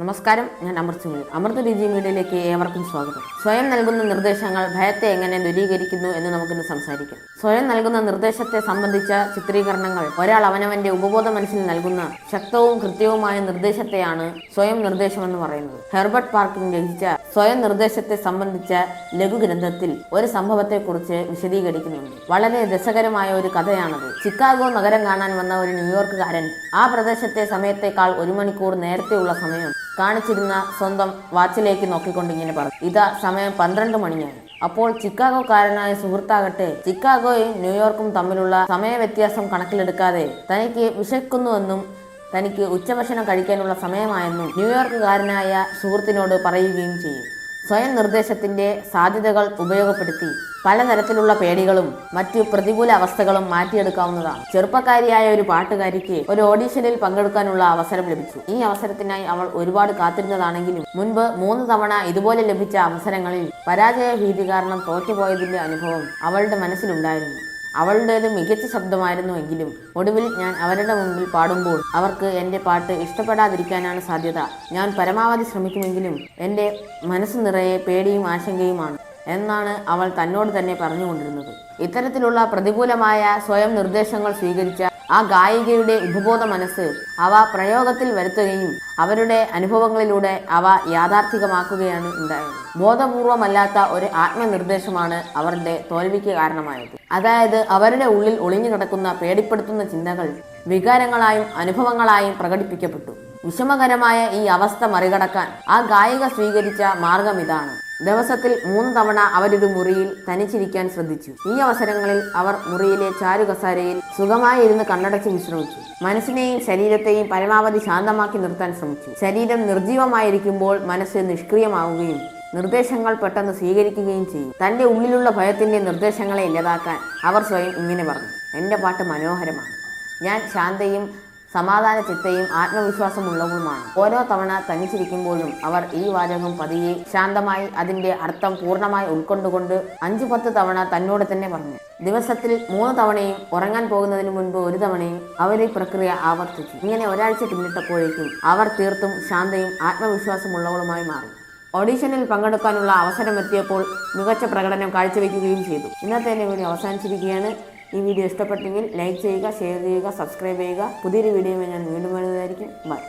നമസ്കാരം ഞാൻ അമൃത് സിംഗ് അമൃത് രുചി മീഡിയയിലേക്ക് ഏവർക്കും സ്വാഗതം. സ്വയം നൽകുന്ന നിർദ്ദേശങ്ങൾ ഭയത്തെ എങ്ങനെ ദൂരീകരിക്കുന്നു എന്ന് നമുക്കിന്ന് സംസാരിക്കാം. സ്വയം നൽകുന്ന നിർദ്ദേശത്തെ സംബന്ധിച്ച ചിത്രീകരണങ്ങൾ ഒരാൾ അവനവന്റെ ഉപബോധ മനസ്സിൽ നൽകുന്ന ശക്തവും കൃത്യവുമായ നിർദ്ദേശത്തെയാണ് സ്വയം നിർദ്ദേശം എന്ന് പറയുന്നത്. ഹെർബർട്ട് പാർക്കിംഗ് രചിച്ച സ്വയം നിർദ്ദേശത്തെ സംബന്ധിച്ച ലഘുഗ്രന്ഥത്തിൽ ഒരു സംഭവത്തെക്കുറിച്ച് വിശദീകരിക്കുന്നുണ്ട്. വളരെ രസകരമായ ഒരു കഥയാണത്. ചിക്കാഗോ നഗരം കാണാൻ വന്ന ഒരു ന്യൂയോർക്കുകാരൻ ആ പ്രദേശത്തെ സമയത്തേക്കാൾ ഒരു മണിക്കൂർ നേരത്തെയുള്ള സമയം കാണിച്ചിരുന്ന സ്വന്തം വാച്ചിലേക്ക് നോക്കിക്കൊണ്ട് ഇങ്ങനെ പറഞ്ഞു. ഇതാ സമയം പന്ത്രണ്ട് മണിയാണ്. അപ്പോൾ ചിക്കാഗോക്കാരനായ സുഹൃത്താകട്ടെ ചിക്കാഗോയും ന്യൂയോർക്കും തമ്മിലുള്ള സമയ വ്യത്യാസം കണക്കിലെടുക്കാതെ തനിക്ക് വിശക്കുന്നുവെന്നും തനിക്ക് ഉച്ചഭക്ഷണം കഴിക്കാനുള്ള സമയമായെന്നും ന്യൂയോർക്കുകാരനായ സുഹൃത്തിനോട് പറയുകയും ചെയ്യും. സ്വയം നിർദ്ദേശത്തിന്റെ സാധ്യതകൾ ഉപയോഗപ്പെടുത്തി പലതരത്തിലുള്ള പേടികളും മറ്റു പ്രതികൂല അവസ്ഥകളും മാറ്റിയെടുക്കാവുന്നതാണ്. ചെറുപ്പക്കാരിയായ ഒരു പാട്ടുകാരിക്ക് ഒരു ഓഡീഷനിൽ പങ്കെടുക്കാനുള്ള അവസരം ലഭിച്ചു. ഈ അവസരത്തിനായി അവൾ ഒരുപാട് കാത്തിരുന്നതാണെങ്കിലും മുൻപ് മൂന്ന് തവണ ഇതുപോലെ ലഭിച്ച അവസരങ്ങളിൽ പരാജയ ഭീതി കാരണം തോറ്റുപോയതിന്റെ അനുഭവം അവളുടെ മനസ്സിലുണ്ടായിരുന്നു. അവളുടേത് മികച്ച ശബ്ദമായിരുന്നുവെങ്കിലും ഒടുവിൽ ഞാൻ അവരുടെ മുമ്പിൽ പാടുമ്പോൾ അവർക്ക് എന്റെ പാട്ട് ഇഷ്ടപ്പെടാതിരിക്കാനാണ് സാധ്യത. ഞാൻ പരമാവധി ശ്രമിക്കുമെങ്കിലും എന്റെ മനസ്സ് നിറയെ പേടിയും ആശങ്കയുമാണ്. എന്നാണ് അവൾ തന്നോട് തന്നെ പറഞ്ഞുകൊണ്ടിരുന്നത്. ഇത്തരത്തിലുള്ള പ്രതികൂലമായ സ്വയം നിർദ്ദേശങ്ങൾ സ്വീകരിച്ച ആ ഗായികയുടെ ഉപബോധ മനസ്സ് അവ പ്രയോഗത്തിൽ വരുത്തുകയും അവരുടെ അനുഭവങ്ങളിലൂടെ അവ യാഥാർത്ഥികമാക്കുകയാണ് ഉണ്ടായത്. ബോധപൂർവമല്ലാത്ത ഒരു ആത്മനിർദ്ദേശമാണ് അവരുടെ തോൽവിക്ക് കാരണമായത്. അതായത് അവരുടെ ഉള്ളിൽ ഒളിഞ്ഞു കിടക്കുന്ന പേടിപ്പെടുത്തുന്ന ചിന്തകൾ വികാരങ്ങളായും അനുഭവങ്ങളായും പ്രകടിപ്പിക്കപ്പെട്ടു. വിഷമകരമായ ഈ അവസ്ഥ മറികടക്കാൻ ആ ഗായിക സ്വീകരിച്ച മാർഗം ഇതാണ്. ദിവസത്തിൽ മൂന്ന് തവണ അവരൊരു മുറിയിൽ തനിച്ചിരിക്കാൻ ശ്രദ്ധിച്ചു. ഈ അവസരങ്ങളിൽ അവർ മുറിയിലെ ചാരുകസാരയിൽ സുഖമായി ഇരുന്ന് കണ്ണടച്ച് വിശ്രമിച്ചു. മനസ്സിനെയും ശരീരത്തെയും പരമാവധി ശാന്തമാക്കി നിർത്താൻ ശ്രമിച്ചു. ശരീരം നിർജീവമായിരിക്കുമ്പോൾ മനസ്സ് നിഷ്ക്രിയമാവുകയും നിർദ്ദേശങ്ങൾ പെട്ടെന്ന് സ്വീകരിക്കുകയും ചെയ്യും. തന്റെ ഉള്ളിലുള്ള ഭയത്തിന്റെ നിർദ്ദേശങ്ങളെ ഇല്ലാതാക്കാൻ അവർ സ്വയം ഇങ്ങനെ പറഞ്ഞു. എന്റെ പാട്ട് മനോഹരമാണ്. ഞാൻ ശാന്തയും സമാധാന ചിത്തയും ആത്മവിശ്വാസമുള്ളവളുമാണ്. ഓരോ തവണ തനിച്ചിരിക്കുമ്പോഴും അവർ ഈ വാചകം പതിയെ ശാന്തമായി അതിന്റെ അർത്ഥം പൂർണമായി ഉൾക്കൊണ്ടുകൊണ്ട് അഞ്ചു പത്ത് തവണ തന്നോട് തന്നെ പറഞ്ഞു. ദിവസത്തിൽ മൂന്ന് തവണയും ഉറങ്ങാൻ പോകുന്നതിന് മുൻപ് ഒരു തവണയും അവർ ഈ പ്രക്രിയ ആവർത്തിച്ചു. ഇങ്ങനെ ഒരാഴ്ച പിന്നിട്ടപ്പോഴേക്കും അവർ തീർത്തും ശാന്തയും ആത്മവിശ്വാസമുള്ളവളുമായി മാറി. ഓഡീഷനിൽ പങ്കെടുക്കാനുള്ള അവസരമെത്തിയപ്പോൾ മികച്ച പ്രകടനം കാഴ്ചവെക്കുകയും ചെയ്തു. ഇന്നത്തെ എന്റെ വീഡിയോ അവസാനിച്ചിരിക്കുകയാണ്. ഈ വീഡിയോ ഇഷ്ടപ്പെട്ടെങ്കിൽ ലൈക്ക് ചെയ്യുക ഷെയർ ചെയ്യുക സബ്സ്ക്രൈബ് ചെയ്യുക. പുതിയൊരു വീഡിയോയുമായി ഞാൻ വീണ്ടും വരുന്നതായിരിക്കും. ബൈ